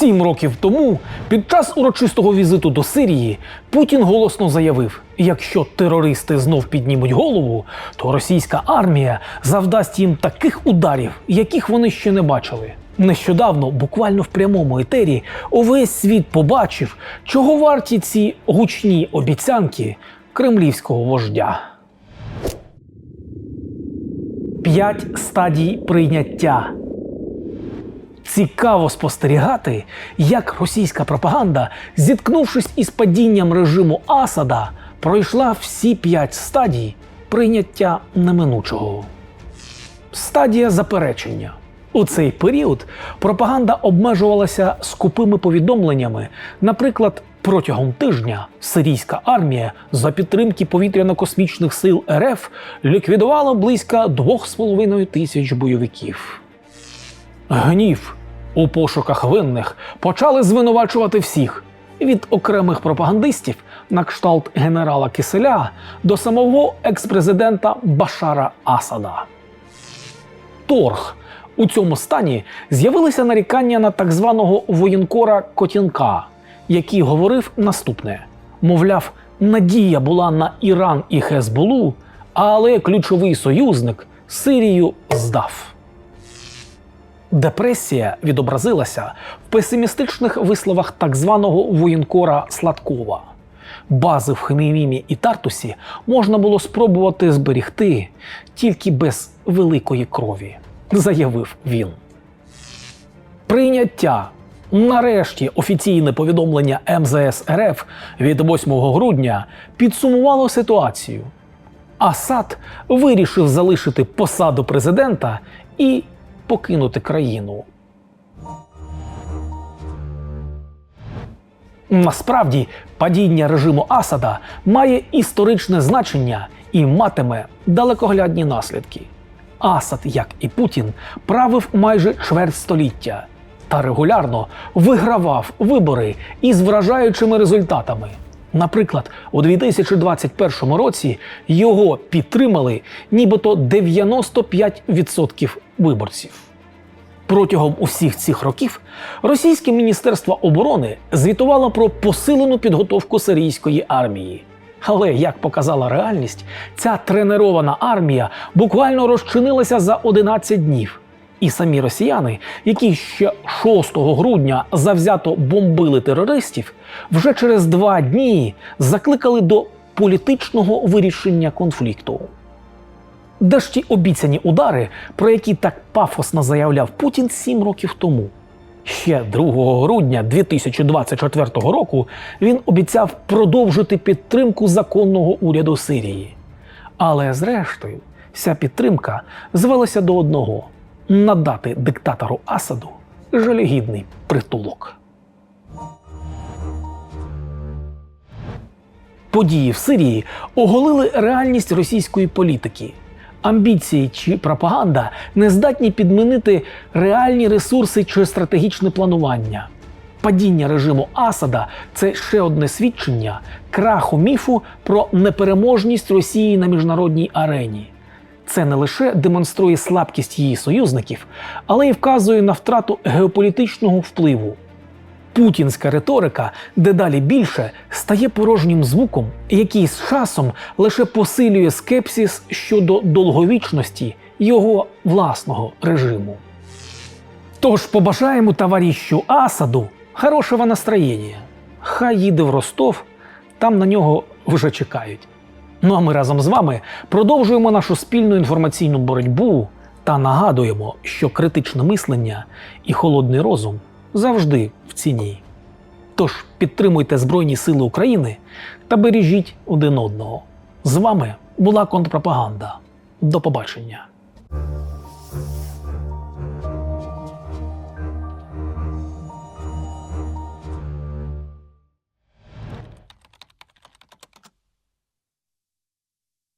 Сім років тому, під час урочистого візиту до Сирії, Путін голосно заявив: якщо терористи знов піднімуть голову, то російська армія завдасть їм таких ударів, яких вони ще не бачили. Нещодавно, буквально в прямому етері, увесь світ побачив, чого варті ці гучні обіцянки кремлівського вождя. П'ять стадій прийняття. Цікаво спостерігати, як російська пропаганда, зіткнувшись із падінням режиму Асада, пройшла всі п'ять стадій прийняття неминучого. Стадія заперечення. У цей період пропаганда обмежувалася скупими повідомленнями. Наприклад, протягом тижня сирійська армія за підтримки повітряно-космічних сил РФ ліквідувала близько 2,5 тисяч бойовиків. Гнів у пошуках винних почали звинувачувати всіх від окремих пропагандистів на кшталт генерала Киселя до самого експрезидента Башара Асада. Торг у цьому стані з'явилися нарікання на так званого воєнкора Котінка, який говорив наступне: мовляв, надія була на Іран і Хезболу, але ключовий союзник Сирію здав. Депресія відобразилася в песимістичних висловах так званого воєнкора Сладкова. Бази в Хемімімі і Тартусі можна було спробувати зберігти тільки без великої крові, заявив він. Прийняття. Нарешті офіційне повідомлення МЗС РФ від 8 грудня підсумувало ситуацію. Асад вирішив залишити посаду президента і покинути країну. Насправді, падіння режиму Асада має історичне значення і матиме далекоглядні наслідки. Асад, як і Путін, правив майже чверть століття та регулярно вигравав вибори із вражаючими результатами. Наприклад, у 2021 році його підтримали нібито 95% виборців. Протягом усіх цих років російське міністерство оборони звітувало про посилену підготовку сирійської армії. Але як показала реальність, ця тренирована армія буквально розчинилася за 11 днів. І самі росіяни, які ще 6 грудня завзято бомбили терористів, вже через два дні закликали до політичного вирішення конфлікту. Де ж ті обіцяні удари, про які так пафосно заявляв Путін сім років тому? Ще 2 грудня 2024 року він обіцяв продовжити підтримку законного уряду Сирії. Але зрештою, вся підтримка звелася до одного надати диктатору Асаду жалюгідний притулок. Події в Сирії оголили реальність російської політики. Амбіції чи пропаганда не здатні підмінити реальні ресурси чи стратегічне планування. Падіння режиму Асада це ще одне свідчення краху міфу про непереможність Росії на міжнародній арені. Це не лише демонструє слабкість її союзників, але й вказує на втрату геополітичного впливу. Путінська риторика дедалі більше стає порожнім звуком, який з часом лише посилює скепсис щодо довговічності його власного режиму. Тож побажаємо товаришу Асаду хорошого настроєння. Хай їде в Ростов, там на нього вже чекають. Ну а ми разом з вами продовжуємо нашу спільну інформаційну боротьбу та нагадуємо, що критичне мислення і холодний розум завжди в ціні. Тож підтримуйте Збройні Сили України та бережіть один одного. З вами була контрпропаганда. До побачення.